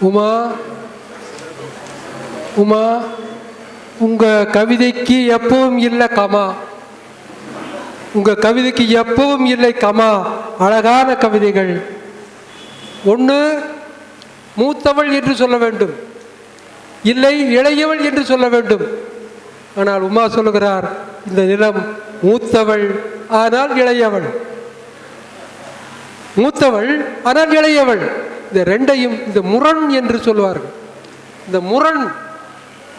உமா உமா உங்கள் கவிதைக்கு எப்பவும் இல்லை கமா. உங்கள் கவிதைக்கு எப்பவும் இல்லை கமா. அழகான கவிதைகள். ஒன்று மூத்தவள் என்று சொல்ல வேண்டும். இல்லை இளையவள் என்று சொல்ல வேண்டும். ஆனால் உமா சொல்லுகிறார் இந்த நிலம் மூத்தவள் ஆனால் இளையவள். மூத்தவள் ஆனால் இளையவள். இந்த ரெண்டையும் இந்த முரண் என்று சொல்வார்கள். இந்த முரண்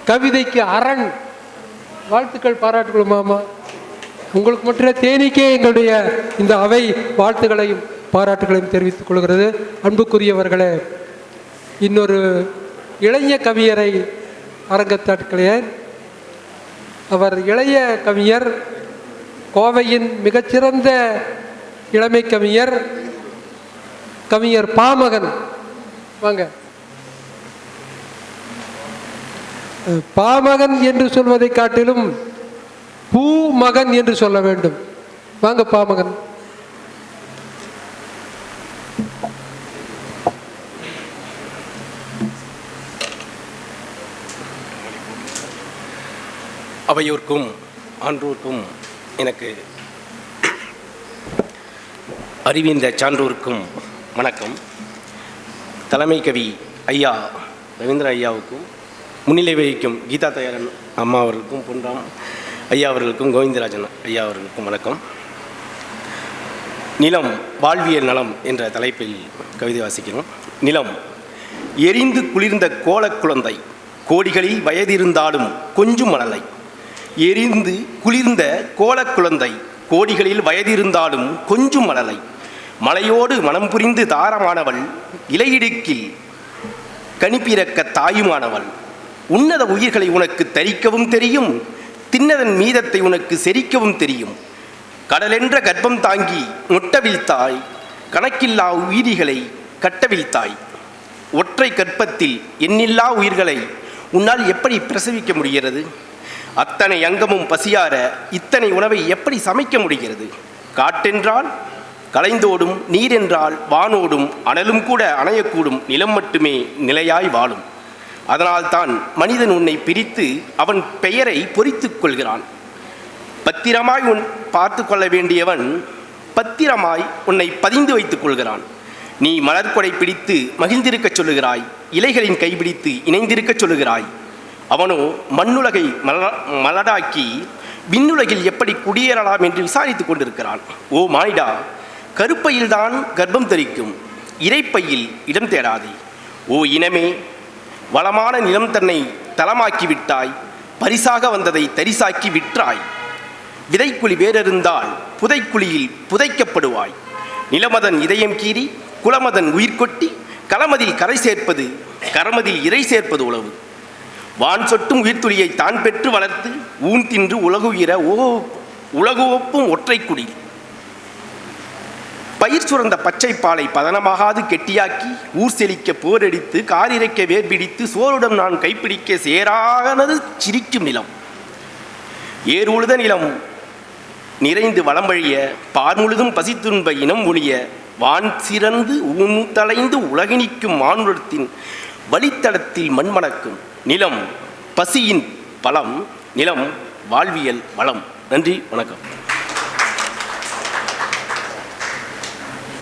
கவிதைக்கு அரண். வாழ்த்துக்கள் பாராட்டுகள் மாமா. உங்களுக்கு மட்டுமே தேனிக்கே எங்களுடைய இந்த அவை வாழ்த்துக்களையும் பாராட்டுகளையும் தெரிவித்துக் கொள்கிறது. அன்புக்குரியவர்களே இன்னொரு இளைய கவியரை அரங்கத்தாட்களேன் அவர் இளைய கவிஞர் கோவையின் மிகச்சிறந்த இளமை கவிஞர் கவிஞர் பாமகன். வாங்க. பாமகன் என்று சொல்வதை காட்டிலும் பூமகன் என்று சொல்ல வேண்டும். வாங்க பாமகன். அவையோர்க்கும் ஆன்றோர்க்கும் எனக்கு அறிவிந்த சான்றோருக்கும் வணக்கம். தலைமை கவி ஐயா ரவீந்திர ஐயாவுக்கும் முன்னிலை வகிக்கும் கீதா தயாரன் அம்மா அவர்களுக்கும் பொன்ராம் ஐயா அவர்களுக்கும் கோவிந்தராஜன் ஐயா அவர்களுக்கும் வணக்கம். நிலம் வாழ்வியல் நலம் என்ற தலைப்பில் கவிதை வாசிக்கிறோம். நிலம் எரிந்து குளிர்ந்த கோலக் குழந்தை கோடிகளில் வயதிருந்தாலும் கொஞ்சம் மணலை எரிந்து குளிர்ந்த கோலக் குழந்தை கோடிகளில் வயதிருந்தாலும் கொஞ்சம் மணலை மலையோடு மனம் புரிந்து தாரமானவள் இலையிடுக்கில் கணிப்பிறக்க தாயுமானவள். உன்னத உயிர்களை உனக்கு தரிக்கவும் தெரியும் தின்னதன் மீதத்தை உனக்கு செரிக்கவும் தெரியும். கடலென்ற கர்ப்பம் தாங்கி முட்டவிழ்த்தாய் கணக்கில்லா உயிரிகளை கட்டவிழ்த்தாய் ஒற்றை கற்பத்தில் எண்ணில்லா உயிர்களை உன்னால் எப்படி பிரசவிக்க முடிகிறது? அத்தனை அங்கமும் பசியார இத்தனை உணவை எப்படி சமைக்க முடிகிறது? காட்டென்றால் கலைந்தோடும் நீரென்றால் வானோடும் அனலும் கூட அணையக்கூடும் நிலம் மட்டுமே நிலையாய் வாழும். அதனால்தான் மனிதன் உன்னை பிரித்து அவன் பெயரை பொறித்துக் கொள்கிறான். பத்திரமாய் உன் பார்த்து கொள்ள வேண்டியவன் பத்திரமாய் உன்னை பதிந்து வைத்துக் கொள்கிறான். நீ மலர்கொடை பிடித்து மகிழ்ந்திருக்கச் சொல்லுகிறாய். இலைகளின் கைபிடித்து இணைந்திருக்கச் சொல்லுகிறாய். அவனோ மண்ணுலகை மல மலடாக்கி விண்ணுலகில் எப்படி குடியேறலாம் என்று விசாரித்துக் கொண்டிருக்கிறான். ஓ மானிடா கருப்பையில்தான் கர்ப்பம் தரிக்கும். இறைப்பையில் இடம் தேடாதே. ஓ இனமே வளமான நிலம் தன்னை தளமாக்கி விட்டாய் பரிசாக வந்ததை தரிசாக்கி விற்றாய். விதைக்குழி வேறறிந்தால் புதைக்குழியில் புதைக்கப்படுவாய். நிலமதன் இதயம் கீறி குலமதன் உயிர் கொட்டி களமதில் கரை சேர்ப்பது கரமதில் இறை சேர்ப்பது உளவு வான் சொட்டும் உயிர்த்துளியை தான் பெற்று வளர்த்து ஊன் தின்று உலகுயிர ஓ உலகு ஒப்பும் ஒற்றைக்குடி பயிர் சுரந்த பச்சை பாலை பதனமாகாது கெட்டியாக்கி ஊர் செழிக்க போரடித்து காரிரைக்க வேர்பிடித்து சோருடன் நான் கைப்பிடிக்க சேராகனது சிரிக்கும் நிலம். ஏர் உழுத நிலம் நிறைந்து வளம் வழிய பார் முழுதும் பசித்துன்ப இனம் ஒழிய வான் சிறந்து ஊன் தலைந்து உலகினிக்கும் மானுடத்தின் வழித்தடத்தில் மண்மணக்கும் நிலம் பசியின் பலம் நிலம் வாழ்வியல் வளம். நன்றி வணக்கம்.